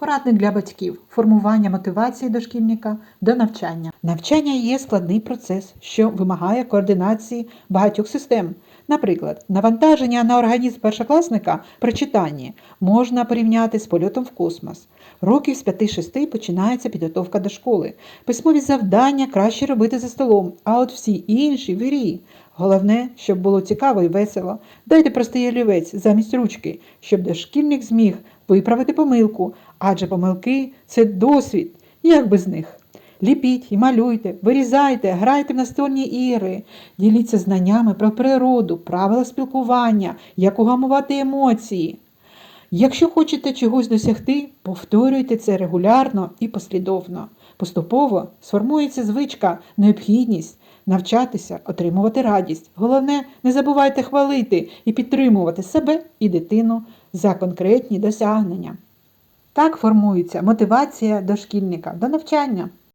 Порадник для батьків формування мотивації дошкільника до навчання. Навчання є складний процес, що вимагає координації багатьох систем. Наприклад, навантаження на організм першокласника при читанні можна порівняти з польотом в космос. Років з 5-6 починається підготовка до школи. Письмові завдання краще робити за столом, а от всі інші в грі. Головне, щоб було цікаво і весело. Дайте простий олівець замість ручки, щоб дошкільник зміг виправити помилку, адже помилки це досвід. Як без них? Ліпіть і малюйте, вирізайте, грайте в настольні ігри, діліться знаннями про природу, правила спілкування, як угамувати емоції. Якщо хочете чогось досягти, повторюйте це регулярно і послідовно. Поступово сформується звичка, необхідність навчатися, отримувати радість. Головне, не забувайте хвалити і підтримувати себе і дитину за конкретні досягнення. Так формується мотивація дошкільника до навчання.